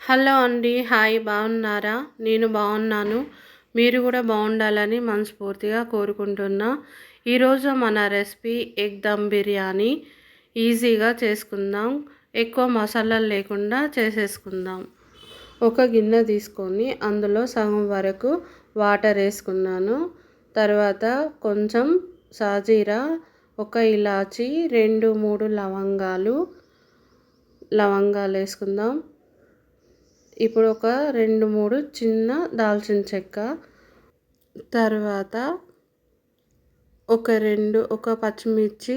Hello అండి hi బాగున్నారా? నేను బాగున్నాను. మీరు కూడా బాగుండాలని మనస్ఫూర్తిగా కోరుకుంటున్నా. ఈరోజు మన రెసిపీ ఎగ్ దమ్ బిర్యానీ. ఈజీగా చేసుకుందాం. ఎక్కువ మసాలాలు లేకుండా చేసేసుకుందాం. ఒక గిన్నె తీసుకొని అందులో సగం వరకు వాటర్ వేసుకున్నాను. తర్వాత కొంచెం సాజీరా ఒక ఇలాచి రెండు మూడు లవంగాలు లవంగాలు వేసుకుందాం. ఇప్పుడు ఒక రెండు మూడు చిన్న దాల్చిన చెక్క తర్వాత ఒక రెండు ఒక పచ్చిమిర్చి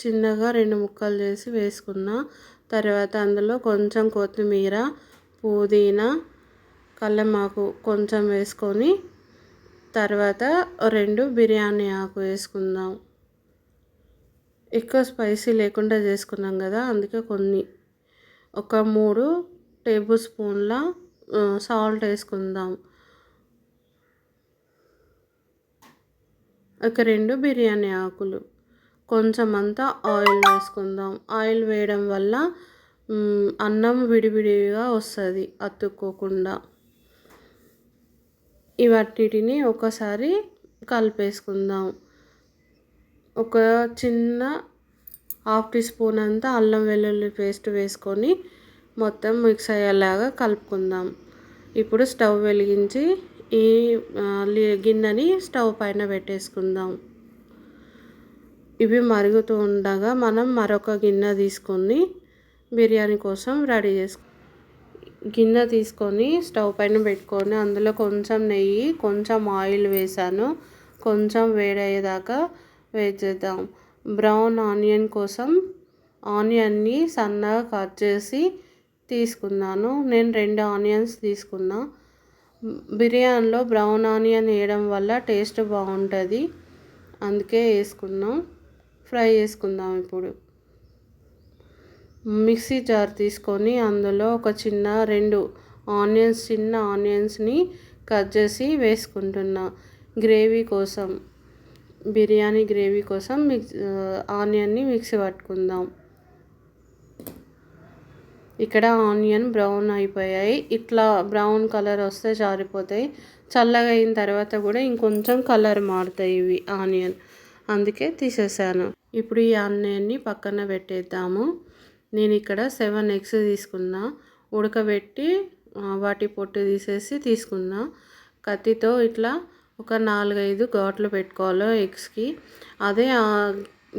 చిన్నగా రెండు ముక్కలు చేసి వేసుకున్న తర్వాత అందులో కొంచెం కొత్తిమీర పుదీనా కల్లెమాకు కొంచెం వేసుకొని తర్వాత రెండు బిర్యానీ ఆకు వేసుకుందాం. ఎక్కువ స్పైసీ లేకుండా చేసుకున్నాం కదా అందుకే కొన్ని. ఒక మూడు టేబుల్ స్పూన్ల సాల్ట్ వేసుకుందాం. ఒక రెండు బిర్యానీ ఆకులు. కొంచెం అంతా ఆయిల్ వేసుకుందాం. ఆయిల్ వేయడం వల్ల అన్నం విడివిడిగా వస్తుంది అతుక్కోకుండా. ఇవన్నిటిని ఒకసారి కలిపేసుకుందాం. ఒక చిన్న హాఫ్ టీ స్పూన్ అంతా అల్లం వెల్లుల్లి పేస్ట్ వేసుకొని మొత్తం మిక్స్ అయ్యేలాగా కలుపుకుందాం. ఇప్పుడు స్టవ్ వెలిగించి ఈ గిన్నెని స్టవ్ పైన పెట్టేసుకుందాం. ఇవి మరుగుతూ ఉండగా మనం మరొక గిన్నె తీసుకొని బిర్యానీ కోసం రెడీ చేసుకు గిన్నె తీసుకొని స్టవ్ పైన పెట్టుకొని అందులో కొంచెం నెయ్యి కొంచెం ఆయిల్ వేసాను. కొంచెం వేడయ్యేదాకా వేచేద్దాం బ్రౌన్ ఆనియన్ కోసం ఆనియన్ని సన్నగా కట్ చేసి తీసుకున్నాను నేను రెండు ఆనియన్స్ తీసుకున్నా. బిర్యానీలో బ్రౌన్ ఆనియన్ వేయడం వల్ల టేస్ట్ బాగుంటుంది. అందుకే వేసుకున్నాం ఫ్రై చేసుకుందాం ఇప్పుడు. మిక్సీ జార్ తీసుకొని అందులో ఒక చిన్న రెండు ఆనియన్స్ చిన్న ఆనియన్స్ని కట్ చేసి వేసుకుంటున్నా. గ్రేవీ కోసం బిర్యానీ గ్రేవీ కోసం మిక్స్ ఆనియన్ని మిక్సీ పట్టుకుందాం. ఇక్కడ ఆనియన్ బ్రౌన్ అయిపోయాయి. ఇట్లా బ్రౌన్ కలర్ వస్తే జారిపోతాయి. చల్లగా అయిన తర్వాత కూడా ఇంకొంచెం కలర్ మారుతాయి ఇవి ఆనియన్. అందుకే తీసేసాను. ఇప్పుడు ఈ ఆనియన్ని పక్కన పెట్టేద్దాము. నేను ఇక్కడ సెవెన్ ఎగ్స్ తీసుకున్నా. ఉడకబెట్టి వాటి పొట్టు తీసేసి తీసుకున్నా. కత్తితో ఇట్లా ఒక నాలుగైదు ఘాట్లు పెట్టుకోవాలి ఎగ్స్కి. అదే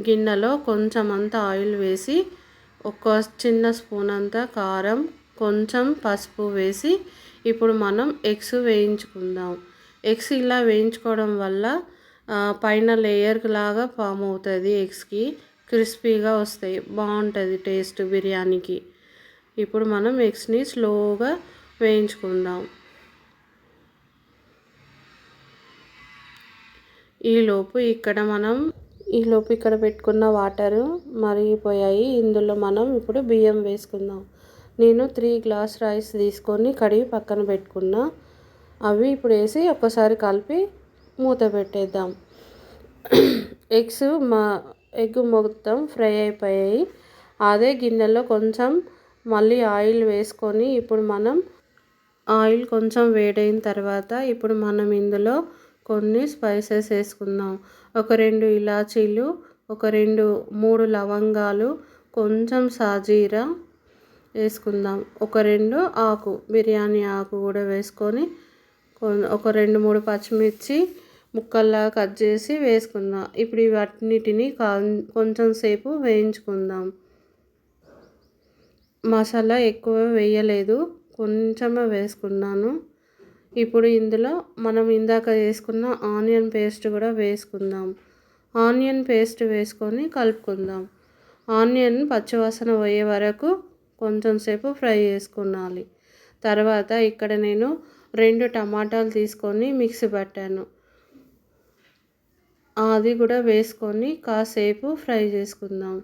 గిన్నెలో కొంచెం అంత ఆయిల్ వేసి ఒక చిన్న స్పూన్ అంతా కారం కొంచెం పసుపు వేసి ఇప్పుడు మనం ఎగ్స్ వేయించుకుందాం. ఎగ్స్ ఇలా వేయించుకోవడం వల్ల పైన లేయర్ లాగా ఫామ్ అవుతుంది ఎగ్స్కి. క్రిస్పీగా వస్తాయి. బాగుంటుంది టేస్ట్ బిర్యానీకి. ఇప్పుడు మనం ఎగ్స్ని స్లోగా వేయించుకుందాం. ఈలోపు ఇక్కడ మనం ఈలోపు ఇక్కడ పెట్టుకున్న వాటరు మరిగిపోయాయి. ఇందులో మనం ఇప్పుడు బియ్యం వేసుకుందాం. నేను త్రీ గ్లాస్ రైస్ తీసుకొని కడిగి పక్కన పెట్టుకున్నా. అవి ఇప్పుడు వేసి ఒక్కసారి కలిపి మూత పెట్టేద్దాం. ఎగ్స్ మా ఎగ్ మొత్తం ఫ్రై అయిపోయాయి. అదే గిన్నెలో కొంచెం మళ్ళీ ఆయిల్ వేసుకొని ఇప్పుడు మనం ఆయిల్ కొంచెం వేడైన తర్వాత ఇప్పుడు మనం ఇందులో కొన్ని స్పైసెస్ వేసుకుందాం. ఒక రెండు ఇలాచీలు ఒక రెండు మూడు లవంగాలు కొంచెం సాజీరా వేసుకుందాం. ఒక రెండు ఆకు బిర్యానీ ఆకు కూడా వేసుకొని ఒక రెండు మూడు పచ్చిమిర్చి ముక్కల్లా కట్ చేసి వేసుకుందాం. ఇప్పుడు ఇవన్నిటిని కొంచెం సేపు వేయించుకుందాం. మసాలా ఎక్కువ వేయలేదు కొంచెమే వేసుకున్నాను. ఇప్పుడు ఇందులో మనం ఇందాక వేసుకున్న ఆనియన్ పేస్ట్ కూడా వేసుకుందాం. ఆనియన్ పేస్ట్ వేసుకొని కలుపుకుందాం. ఆనియన్ పచ్చివాసన పోయే వరకు కొంచెం సేపు ఫ్రై చేసుకున్నాలి. తర్వాత ఇక్కడ నేను రెండు టమాటాలు తీసుకొని మిక్సీ పట్టాను. అది కూడా వేసుకొని కాసేపు ఫ్రై చేసుకుందాం.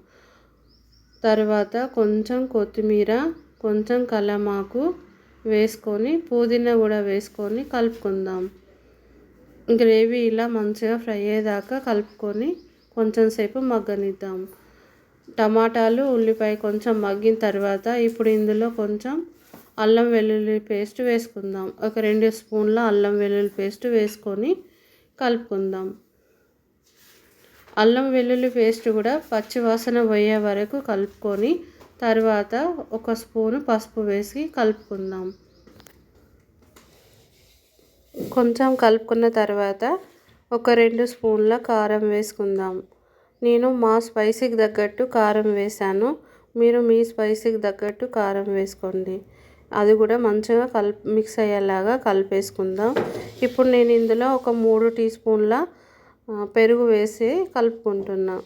తర్వాత కొంచెం కొత్తిమీర కొంచెం కలమాకు వేసుకొని పుదీనా కూడా వేసుకొని కలుపుకుందాం. గ్రేవీ ఇలా మంచిగా ఫ్రై అయ్యేదాకా కలుపుకొని కొంచెం సేపు మగ్గనిద్దాం. టమాటాలు ఉల్లిపాయ కొంచెం మగ్గిన తర్వాత ఇప్పుడు ఇందులో కొంచెం అల్లం వెల్లుల్లి పేస్ట్ వేసుకుందాం. ఒక రెండు స్పూన్ల అల్లం వెల్లుల్లి పేస్ట్ వేసుకొని కలుపుకుందాం. అల్లం వెల్లుల్లి పేస్ట్ కూడా పచ్చివాసన పోయే వరకు కలుపుకొని తర్వాత ఒక స్పూను పసుపు వేసి కలుపుకుందాం. కొంచెం కలుపుకున్న తర్వాత ఒక రెండు స్పూన్ల కారం వేసుకుందాం. నేను మా స్పైసీకి తగ్గట్టు కారం వేసాను మీరు మీ స్పైసీకి తగ్గట్టు కారం వేసుకోండి. అది కూడా మంచిగా కలిపి మిక్స్ అయ్యేలాగా కలిపేసుకుందాం. ఇప్పుడు నేను ఇందులో ఒక మూడు టీ స్పూన్ల పెరుగు వేసి కలుపుకుంటున్నా.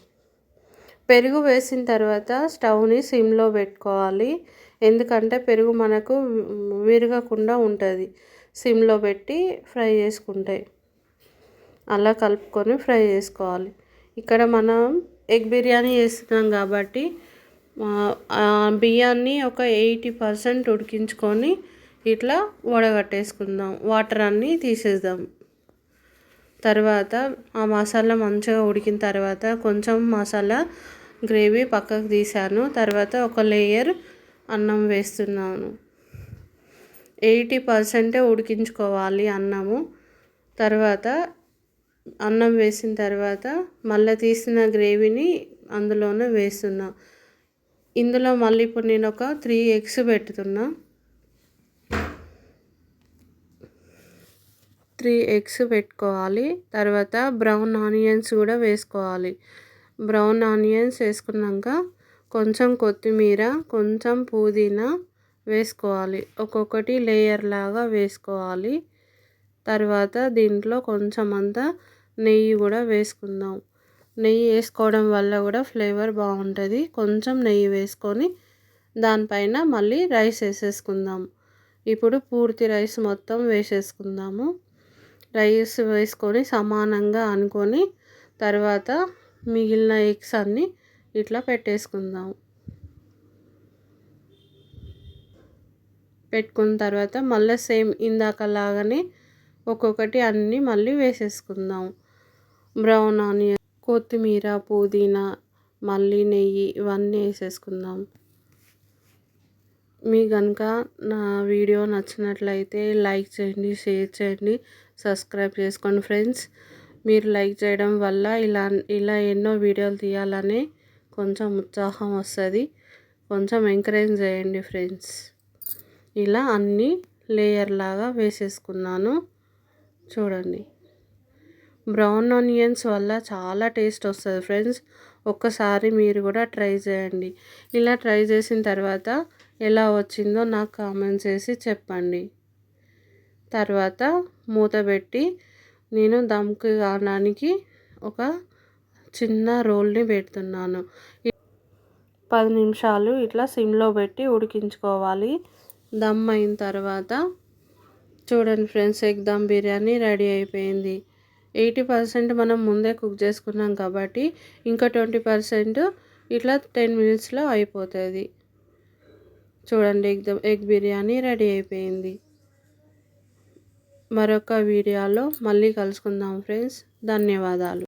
పెరుగు వేసిన తర్వాత స్టవ్ని సిమ్లో పెట్టుకోవాలి. ఎందుకంటే పెరుగు మనకు విరగకుండా ఉంటుంది. సిమ్లో పెట్టి ఫ్రై చేసుకుంటాయి అలా కలుపుకొని ఫ్రై చేసుకోవాలి. ఇక్కడ మనం ఎగ్ బిర్యానీ చేస్తున్నాం కాబట్టి బియ్యాన్ని ఒక ఎయిటీ పర్సెంట్ ఉడికించుకొని ఇట్లా వడగట్టేసుకుందాం. వాటర్ అన్నీ తీసేద్దాం. తర్వాత ఆ మసాలా మంచిగా ఉడికిన తర్వాత కొంచెం మసాలా గ్రేవీ పక్కకు తీసాను తర్వాత ఒక లేయర్ అన్నం వేస్తున్నాను. ఎయిటీ పర్సెంటే ఉడికించుకోవాలి అన్నము. తర్వాత అన్నం వేసిన తర్వాత మళ్ళీ తీసిన గ్రేవీని అందులోనే వేస్తున్నా. ఇందులో మళ్ళీ ఇప్పుడు నేను ఒక త్రీ ఎగ్స్ పెడుతున్నా త్రీ ఎగ్స్ పెట్టుకోవాలి. తర్వాత బ్రౌన్ ఆనియన్స్ కూడా వేసుకోవాలి. బ్రౌన్ ఆనియన్స్ వేసుకున్నాక కొంచెం కొత్తిమీర కొంచెం పుదీనా వేసుకోవాలి. ఒక్కొక్కటి లేయర్ లాగా వేసుకోవాలి. తర్వాత దీంట్లో కొంచెం అంతా నెయ్యి కూడా వేసుకుందాం. నెయ్యి వేసుకోవడం వల్ల కూడా ఫ్లేవర్ బాగుంటుంది. కొంచెం నెయ్యి వేసుకొని దానిపైన మళ్ళీ రైస్ వేసేసుకుందాం. ఇప్పుడు పూర్తి రైస్ మొత్తం వేసేసుకుందాము. రైస్ వేసుకొని సమానంగా అనుకొని తర్వాత మిగిలిన ఎగ్స్ అన్నీ ఇట్లా పెట్టేసుకుందాం. పెట్టుకున్న తర్వాత మళ్ళీ సేమ్ ఇందాకలాగానే ఒక్కొక్కటి అన్నీ మళ్ళీ వేసేసుకుందాం. బ్రౌన్ ఆనియన్ కొత్తిమీర పుదీనా మళ్ళీ నెయ్యి ఇవన్నీ వేసేసుకుందాం. మీ కనుక నా వీడియో నచ్చినట్లయితే లైక్ చేయండి షేర్ చేయండి సబ్స్క్రైబ్ చేసుకోండి ఫ్రెండ్స్. మీరు లైక్ చేయడం వల్ల ఇలా ఇలా ఎన్నో వీడియోలు తీయాలని కొంచెం ఉత్సాహం వస్తుంది. కొంచెం ఎంకరేజ్ చేయండి ఫ్రెండ్స్. ఇలా అన్నీ లేయర్ లాగా వేసేసుకున్నాను. చూడండి. బ్రౌన్ ఆనియన్స్ వల్ల చాలా టేస్ట్ వస్తుంది ఫ్రెండ్స్. ఒక్కసారి మీరు కూడా ట్రై చేయండి. ఇలా ట్రై చేసిన తర్వాత ఎలా వచ్చిందో నాకు కామెంట్ చేసి చెప్పండి. తర్వాత మూత పెట్టి నేను దమ్కి కావడానికి ఒక చిన్న రోల్ని పెడుతున్నాను. పది నిమిషాలు ఇట్లా సిమ్లో పెట్టి ఉడికించుకోవాలి. దమ్ అయిన తర్వాత చూడండి friends egg dum biryani ready అయిపోయింది. ఎయిటీ పర్సెంట్ మనం ముందే కుక్ చేసుకున్నాం కాబట్టి ఇంకా ట్వంటీ పర్సెంట్ ఇట్లా టెన్ మినిట్స్లో అయిపోతుంది. చూడండి ఎగ్ ఎగ్ బిర్యానీ రెడీ అయిపోయింది. మరొక వీడియోలో మళ్ళీ కలుసుకుందాం ఫ్రెండ్స్. ధన్యవాదాలు.